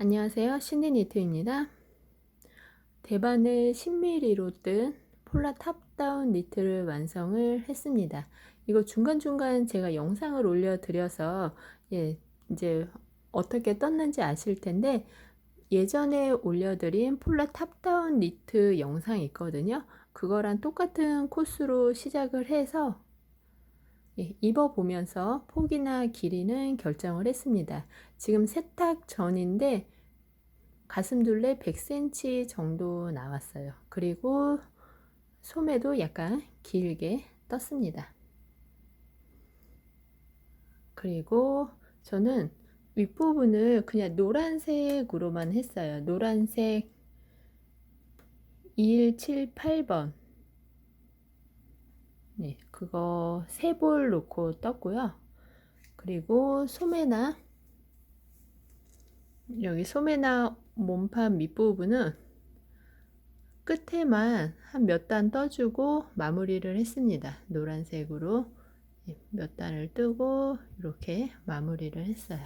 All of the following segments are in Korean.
안녕하세요. 신디 니트입니다. 대반을 10mm로 뜬 폴라 탑다운 니트를 완성을 했습니다. 이거 중간중간 제가 영상을 올려드려서 예, 이제 어떻게 떴는지 아실 텐데 예전에 올려드린 폴라 탑다운 니트 영상이 있거든요. 그거랑 똑같은 코스로 시작을 해서 예, 입어보면서 폭이나 길이는 결정을 했습니다. 지금 세탁 전인데 가슴둘레 100cm 정도 나왔어요. 그리고 소매도 약간 길게 떴습니다. 그리고 저는 윗부분을 그냥 노란색으로만 했어요. 노란색 2178번 네, 그거 세 볼 놓고 떴고요. 그리고 소매나 여기 소매나 몸판 밑부분은 끝에만 한 몇 단 떠주고 마무리를 했습니다. 노란색으로 예, 몇 단을 뜨고 이렇게 마무리를 했어요.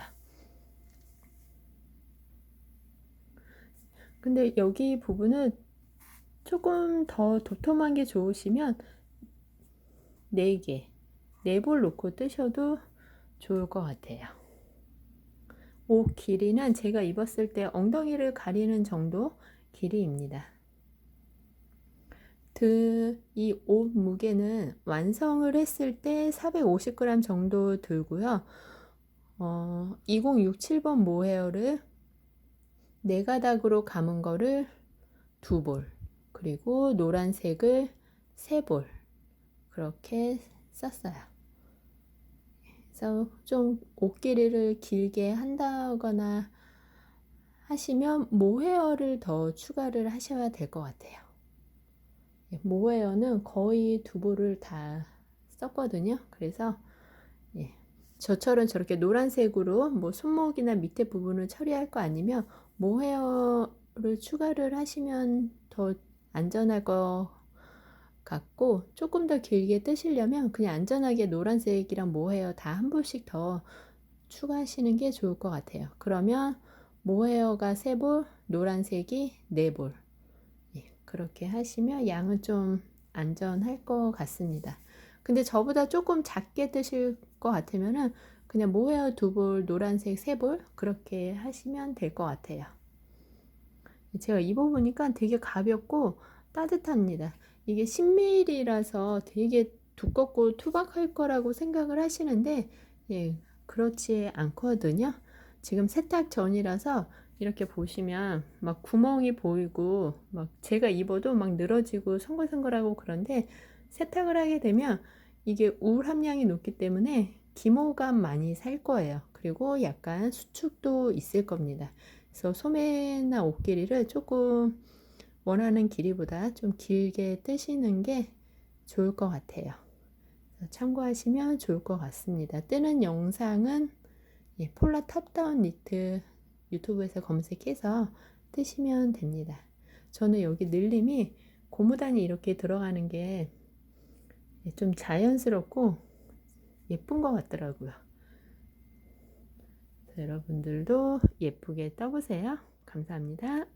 근데 여기 부분은 조금 더 도톰한 게 좋으시면 4개, 4볼 놓고 뜨셔도 좋을 것 같아요. 옷 길이는 제가 입었을 때 엉덩이를 가리는 정도 길이입니다. 이옷 무게는 완성을 했을 때 450g 정도 들고요. 어, 2067번 모헤어를 네 가닥으로 감은 거를 두 볼, 그리고 노란색을 세 볼, 그렇게 썼어요. 그래서 좀 옷길이를 길게 한다거나 하시면 모헤어를 더 추가를 하셔야 될 것 같아요. 예, 모헤어는 거의 두 볼을 다 썼거든요. 그래서 예, 저처럼 저렇게 노란색으로 뭐 손목이나 밑에 부분을 처리할 거 아니면 모헤어를 추가를 하시면 더 안전할 것 같고 조금 더 길게 뜨시려면 그냥 안전하게 노란색이랑 모헤어 다 한 볼씩 더 추가하시는 게 좋을 것 같아요. 그러면 모헤어가 세 볼, 노란색이 네 볼. 예, 그렇게 하시면 양은 좀 안전할 것 같습니다. 근데 저보다 조금 작게 뜨실 것 같으면은 그냥 모헤어 두 볼, 노란색 세 볼 그렇게 하시면 될 것 같아요. 제가 입어보니까 되게 가볍고 따뜻합니다. 이게 10mm라서 되게 두껍고 투박할 거라고 생각을 하시는데 예, 그렇지 않거든요. 지금 세탁 전이라서 이렇게 보시면 막 구멍이 보이고 막 제가 입어도 막 늘어지고 성글성글하고 그런데 세탁을 하게 되면 이게 울 함량이 높기 때문에 기모감 많이 살 거예요. 그리고 약간 수축도 있을 겁니다. 그래서 소매나 옷 길이를 조금 원하는 길이보다 좀 길게 뜨시는 게 좋을 것 같아요. 참고하시면 좋을 것 같습니다. 뜨는 영상은 예, 폴라 탑다운 니트 유튜브에서 검색해서 뜨시면 됩니다. 저는 여기 늘림이 고무단이 이렇게 들어가는 게좀 예, 자연스럽고 예쁜 것 같더라고요. 여러분들도 예쁘게 떠보세요. 감사합니다.